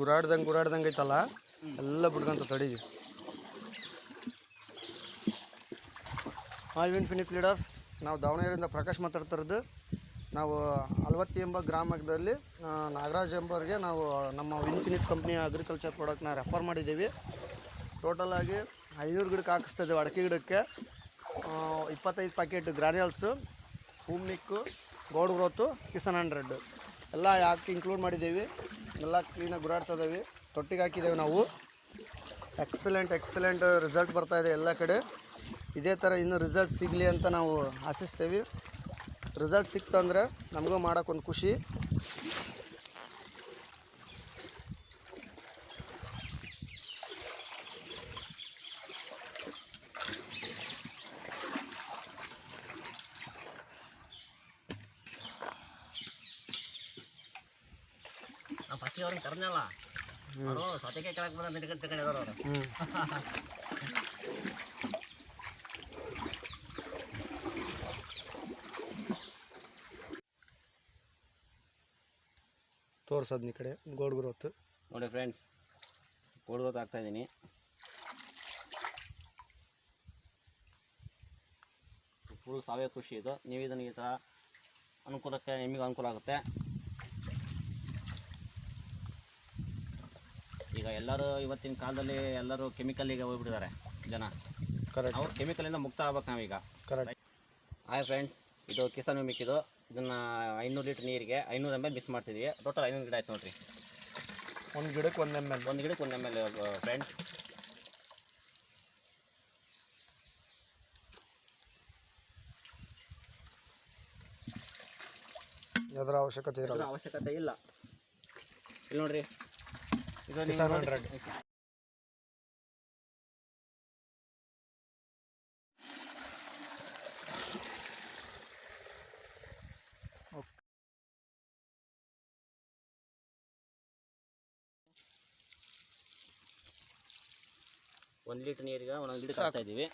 ಗುರಾಡ್ದಂಗೆ ಗುರಾಡ್ದಂಗೆ ಐತಲ್ಲ, ಎಲ್ಲ ಬಿಡ್ಕೊಂತ ತಡಿಗೆ ಹಾಯ್ ಇನ್ಫಿನಿಟ್ ಲೀಡರ್ಸ್, ನಾವು ದಾವಣಗೆರೆಯಿಂದ ಪ್ರಕಾಶ್ ಮಾತಾಡ್ತಿರೋದು ನಾವು ಅಲ್ವತ್ತಿ ಎಂಬ ಗ್ರಾಮದಲ್ಲಿ ನಾಗರಾಜ್ ಎಂಬವ್ರಿಗೆ ನಾವು ನಮ್ಮ ಇನ್ಫಿನಿಟ್ ಕಂಪ್ನಿಯ ಅಗ್ರಿಕಲ್ಚರ್ ಪ್ರಾಡಕ್ಟ್ನ ರೆಫರ್ ಮಾಡಿದ್ದೀವಿ. ಟೋಟಲಾಗಿ ಐನೂರು ಗಿಡಕ್ಕೆ ಹಾಕಿಸ್ತಾ ಅಡಕೆ ಗಿಡಕ್ಕೆ. ಇಪ್ಪತ್ತೈದು packet granules humic gold growth Kisan hundred ಎಲ್ಲ ಯಾಕೆ ಇನ್ಕ್ಲೂಡ್ ಮಾಡಿದ್ದೀವಿ? ಎಲ್ಲ ಕ್ಲೀನಾಗಿ ಗುರಾಡ್ತಾ ಇದ್ದೀವಿ. ತೊಟ್ಟಿಗೆ ಹಾಕಿದ್ದೇವೆ ನಾವು. ಎಕ್ಸಲೆಂಟ್ ಎಕ್ಸಲೆಂಟ್ ರಿಸಲ್ಟ್ ಬರ್ತಾ ಇದೆ ಎಲ್ಲ ಕಡೆ. ಇದೇ ಥರ ಇನ್ನೂ ರಿಸಲ್ಟ್ ಸಿಗಲಿ ಅಂತ ನಾವು ಆಶಿಸ್ತೇವೆ. ರಿಸಲ್ಟ್ ಸಿಕ್ತಂದ್ರೆ ನಮಗೂ ಮಾಡೋಕ್ಕೊಂದು ಖುಷಿ. ನಾ ಫಸ್ಟ್ ಅವ್ರನ್ನ ಕರ್ನಲ್ಲ ಅವರು ಸೌತೆಗೆ ಕೆಳಗೆ ಬಂದ ತಗೊಂಡಿದ್ದಾರೆ ಅವರು. ತೋರ್ಸದ್ನಿ ಈ ಕಡೆ ಗೋಡ್ ಗ್ರೋತ್ ನೋಡಿ ಫ್ರೆಂಡ್ಸ್ ಕೊಡ್ಬೋದು ಆಗ್ತಾ ಇದ್ದೀನಿ. ಫುಲ್ ಸಾವಯವ ಖುಷಿ ಇದು. ನೀವು ಇದನ್ನು ಈ ಥರ ಅನುಕೂಲಕ್ಕೆ ನಿಮಗೆ ಅನುಕೂಲ ಆಗುತ್ತೆ. ಈಗ ಎಲ್ಲರೂ ಇವತ್ತಿನ ಕಾಲದಲ್ಲಿ ಎಲ್ಲರೂ ಕೆಮಿಕಲ್ಲಿಗೆ ಹೋಗ್ಬಿಟ್ಟಿದ್ದಾರೆ ಜನ. ಕರೆಕ್ಟ್ ಅವ್ರು ಕೆಮಿಕಲಿಂದ ಮುಕ್ತ ಆಗ್ಬೇಕು ನಾವೀಗ. ಕರೆಕ್ಟ್ ಹಾಯ್ ಫ್ರೆಂಡ್ಸ್ ಇದು ಕಿಸಾನ್ ಮಿಕ್ಕಿದು ಇದು ಇದನ್ನು ಐನೂರು ಲೀಟ್ರ್ ನೀರಿಗೆ ಐನೂರು ಎಂ ಎಲ್ ಮಿಕ್ಸ್ ಮಾಡ್ತಿದ್ವಿ. ಟೋಟಲ್ ಐನೂರು ಗಿಡ ಆಯ್ತು ನೋಡ್ರಿ. ಒಂದು ಗಿಡಕ್ಕೆ ಒಂದು ಎಂ ಎಲ್ ಒಂದು ಗಿಡಕ್ಕೆ ಒಂದು ಎಂ ಎಲ್ ಫ್ರೆಂಡ್ಸ್ ಅದರ ಅವಶ್ಯಕತೆ ಇರಲ್ಲ. ಅವಶ್ಯಕತೆ ಇಲ್ಲ. ಇಲ್ಲಿ ನೋಡ್ರಿ. ಇದು ಲೀಟರ್ ಹಂಡ್ರೆಡ್ ಒಂದು ಲೀಟ್ರ್ ನೀರಿಗೆ ಒಂದೊಂದು ಗಿಡಕ್ಕೆ ಸಾಕು. ಹಾಕ್ತಾ ಇದ್ದೀವಿ.